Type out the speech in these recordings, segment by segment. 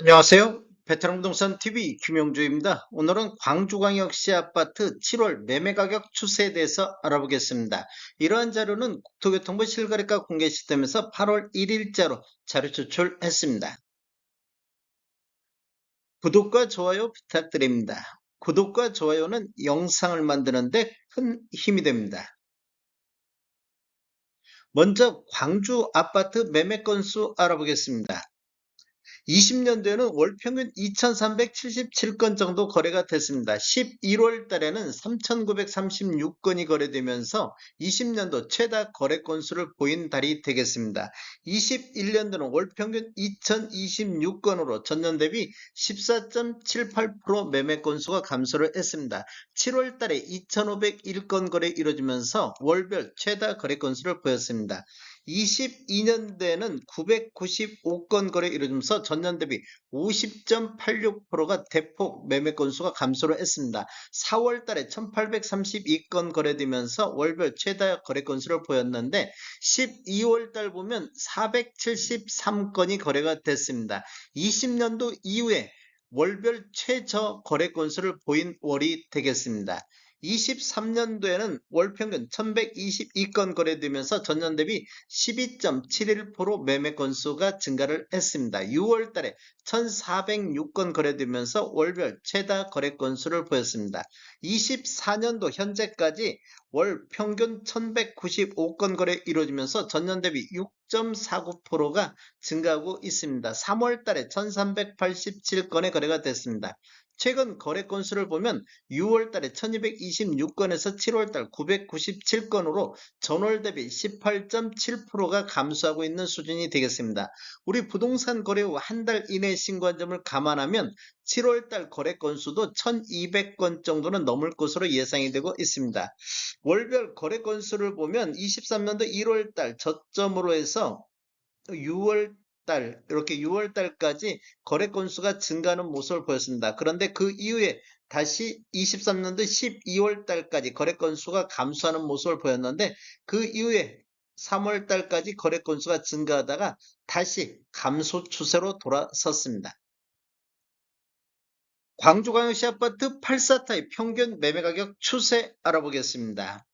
안녕하세요. 베테랑 부동산 TV 김용주입니다. 오늘은 광주광역시 아파트 7월 매매 가격 추세에 대해서 알아보겠습니다. 이러한 자료는 국토교통부 실거래가 공개 시점에서 8월 1일자로 자료 제출했습니다. 구독과 좋아요 부탁드립니다. 구독과 좋아요는 영상을 만드는데 큰 힘이 됩니다. 먼저 광주 아파트 매매 건수 알아보겠습니다. 20년도에는 월 평균 2,377건 정도 거래가 됐습니다. 11월 달에는 3,936건이 거래되면서 20년도 최다 거래 건수를 보인 달이 되겠습니다. 21년도는 월 평균 2,026건으로 전년 대비 14.78% 매매 건수가 감소를 했습니다. 7월 달에 2,501건 거래 이루어지면서 월별 최다 거래 건수를 보였습니다. 22년도에는 995건 거래 이루어지면서 전년 대비 50.86%가 대폭 매매 건수가 감소를 했습니다. 4월 달에 1832건 거래되면서 월별 최다 거래 건수를 보였는데 12월 달 보면 473건이 거래가 됐습니다. 20년도 이후에 월별 최저 거래 건수를 보인 월이 되겠습니다. 23년도에는 월 평균 1122건 거래되면서 전년 대비 12.71% 매매 건수가 증가를 했습니다. 6월 달에 1406건 거래되면서 월별 최다 거래 건수를 보였습니다. 24년도 현재까지 월 평균 1195건 거래 이루어지면서 전년 대비 6.49%가 증가하고 있습니다. 3월 달에 1387건의 거래가 됐습니다. 최근 거래 건수를 보면 6월 달에 1226건에서 7월 달 997건으로 전월 대비 18.7%가 감소하고 있는 수준이 되겠습니다. 우리 부동산 거래 후 한 달 이내 신고한 점을 감안하면 7월 달 거래 건수도 1200건 정도는 넘을 것으로 예상이 되고 있습니다. 월별 거래 건수를 보면 23년도 1월 달 저점으로 해서 6월 달 이렇게 6월 달까지 거래 건수가 증가하는 모습을 보였습니다. 그런데 그 이후에 다시 23년도 12월 달까지 거래 건수가 감소하는 모습을 보였는데 그 이후에 3월 달까지 거래 건수가 증가하다가 다시 감소 추세로 돌아섰습니다. 광주광역시 아파트 84타입 평균 매매 가격 추세 알아보겠습니다.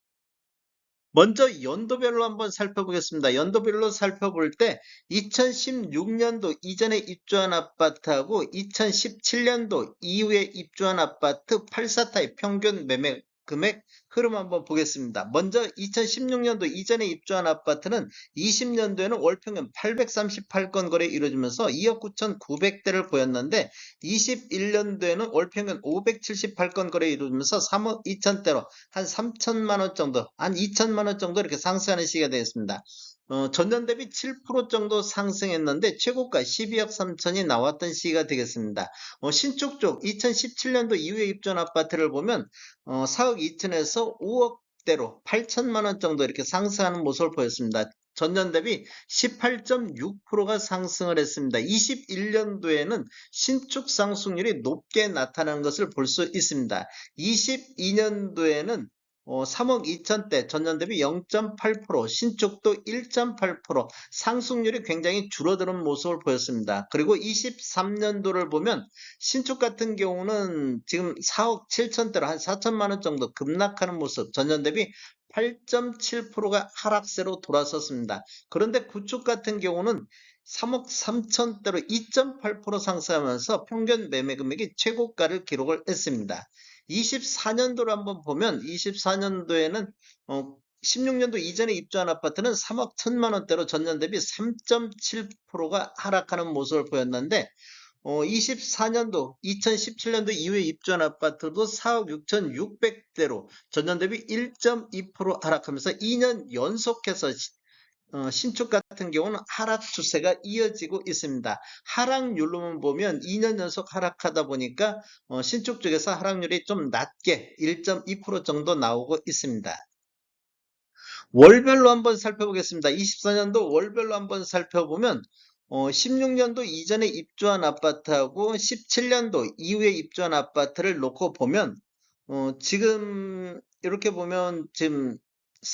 먼저 연도별로 한번 살펴보겠습니다. 연도별로 살펴볼 때 2016년도 이전에 입주한 아파트하고 2017년도 이후에 입주한 아파트 84타입 평균 매매 금액 흐름 한번 보겠습니다. 먼저 2016년도 이전에 입주한 아파트는 20년도에는 월 평균 838건 거래 이루어지면서 2억 9,900대를 보였는데 21년도에는 월 평균 578건 거래 이루어지면서 3억 2천대로 한 3천만 원 정도, 한 2천만 원 정도 이렇게 상승하는 시기가 되겠습니다. 어, 전년 대비 7% 정도 상승했는데 최고가 12억 3천이 나왔던 시기가 되겠습니다. 어, 신축 쪽 2017년도 이후에 입주한 아파트를 보면 어, 4억 2천에서 5억 대로 8천만 원 정도 이렇게 상승하는 모습을 보였습니다. 전년 대비 18.6%가 상승을 했습니다. 21년도에는 신축 상승률이 높게 나타나는 것을 볼 수 있습니다. 22년도에는 어, 3억 2천대 전년 대비 0.8% 신축도 1.8% 상승률이 굉장히 줄어드는 모습을 보였습니다. 그리고 23년도를 보면 신축 같은 경우는 지금 4억 7천대로 한 4천만 원 정도 급락하는 모습 전년 대비 8.7%가 하락세로 돌아섰습니다. 그런데 구축 같은 경우는 3억 3천대로 2.8% 상승하면서 평균 매매 금액이 최고가를 기록을 했습니다. 24년도를 한번 보면 24년도에는 어, 16년도 이전에 입주한 아파트는 3억 1천만 원대로 전년 대비 3.7%가 하락하는 모습을 보였는데 어, 24년도, 2017년도 이후에 입주한 아파트도 4억 6,600대로 전년 대비 1.2% 하락하면서 2년 연속해서 어, 신축 같은 경우는 하락 추세가 이어지고 있습니다. 하락률로만 보면 2년 연속 하락하다 보니까 어, 신축 쪽에서 하락률이 좀 낮게 1.2% 정도 나오고 있습니다. 월별로 한번 살펴보겠습니다. 24년도 월별로 한번 살펴보면 어, 16년도 이전에 입주한 아파트하고 17년도 이후에 입주한 아파트를 놓고 보면 어, 지금 이렇게 보면 지금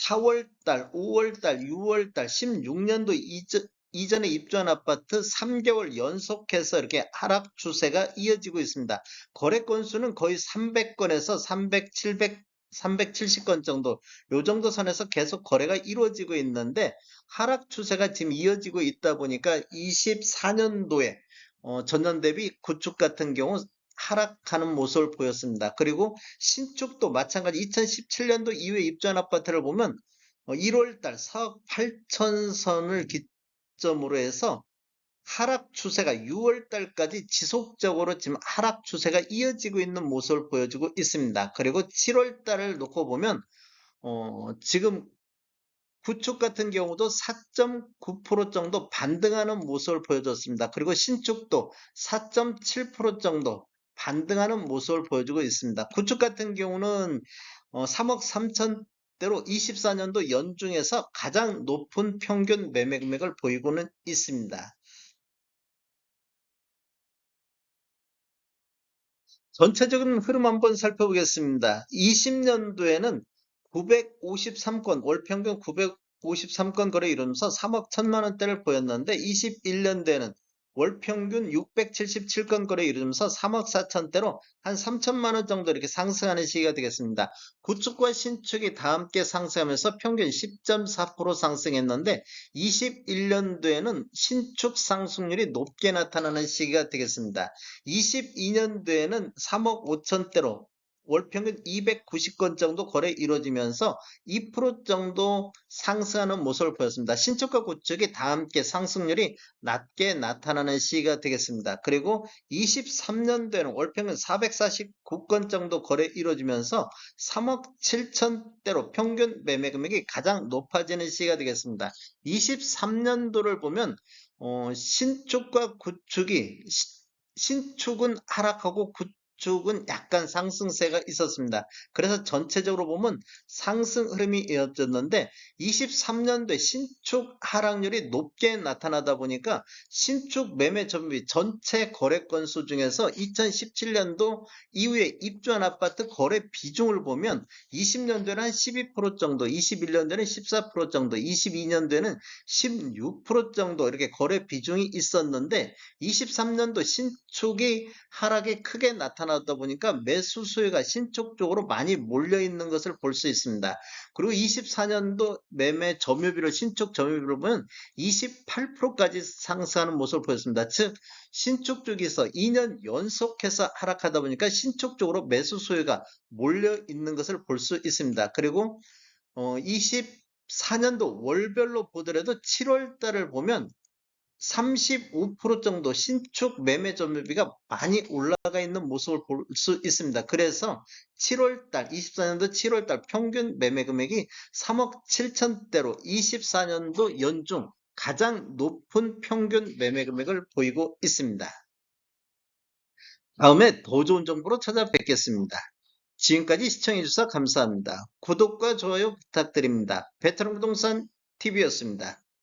4월달, 5월달, 6월달, 16년도 이전, 이전에 입주한 아파트 3개월 연속해서 이렇게 하락 추세가 이어지고 있습니다. 거래 건수는 거의 300건에서 300, 700, 370건 정도, 요 정도 선에서 계속 거래가 이루어지고 있는데 하락 추세가 지금 이어지고 있다 보니까 24년도에 어, 전년 대비 구축 같은 경우 하락하는 모습을 보였습니다. 그리고 신축도 마찬가지 2017년도 이후에 입주한 아파트를 보면 1월달 4억 8천 선을 기점으로 해서 하락 추세가 6월 달까지 지속적으로 지금 하락 추세가 이어지고 있는 모습을 보여주고 있습니다. 그리고 7월 달을 놓고 보면 어, 지금 구축 같은 경우도 4.9% 정도 반등하는 모습을 보여줬습니다. 그리고 신축도 4.7% 정도 반등하는 모습을 보여주고 있습니다. 구축 같은 경우는 어, 3억 3천 대로 24년도 연중에서 가장 높은 평균 매매 금액을 보이고는 있습니다. 전체적인 흐름 한번 살펴보겠습니다. 20년도에는 953건, 월 평균 953건 거래 이루면서 3억 1천만 원대를 보였는데 21년도에는 월 평균 677건 거래 이루면서 3억 4천대로 한 3천만 원 정도 이렇게 상승하는 시기가 되겠습니다. 구축과 신축이 다 함께 상승하면서 평균 10.4% 상승했는데 21년도에는 신축 상승률이 높게 나타나는 시기가 되겠습니다. 22년도에는 3억 5천대로 월 평균 290건 정도 거래 이루어지면서 2% 정도 상승하는 모습을 보였습니다. 신축과 구축이 다 함께 상승률이 낮게 나타나는 시기가 되겠습니다. 그리고 23년도에는 월 평균 449건 정도 거래 이루어지면서 3억 7천대로 평균 매매 금액이 가장 높아지는 시기가 되겠습니다. 23년도를 보면 어, 신축과 구축이 시- 신축은 하락하고 구 축은 약간 상승세가 있었습니다. 그래서 전체적으로 보면 상승 흐름이 이어졌는데 23년도에 신축 하락률이 높게 나타나다 보니까 신축 매매 전비 전체 거래 건수 중에서 2017년도 이후에 입주한 아파트 거래 비중을 보면 20년도에는 한12% 정도, 21년도에는 14% 정도, 22년도에는 16% 정도 이렇게 거래 비중이 있었는데 23년도 신축이 하락이 크게 나타나 다 보니까 매수 수요가 신축 쪽으로 많이 몰려 있는 것을 볼 수 있습니다. 그리고 24년도 매매 점유비를 신축 점유비를 보면 28%까지 상승하는 모습을 보였습니다. 즉 신축 쪽에서 2년 연속해서 하락하다 보니까 신축 쪽으로 매수 수요가 몰려 있는 것을 볼 수 있습니다. 그리고 어, 24년도 월별로 보더라도 7월 달을 보면 35% 정도 신축 매매 점유비가 많이 올라가 있는 모습을 볼 수 있습니다. 그래서 7월달, 24년도 7월달 평균 매매 금액이 3억 7천대로 24년도 연중 가장 높은 평균 매매 금액을 보이고 있습니다. 다음에 더 좋은 정보로 찾아뵙겠습니다. 지금까지 시청해주셔서 감사합니다. 구독과 좋아요 부탁드립니다. 베테랑 부동산 TV였습니다.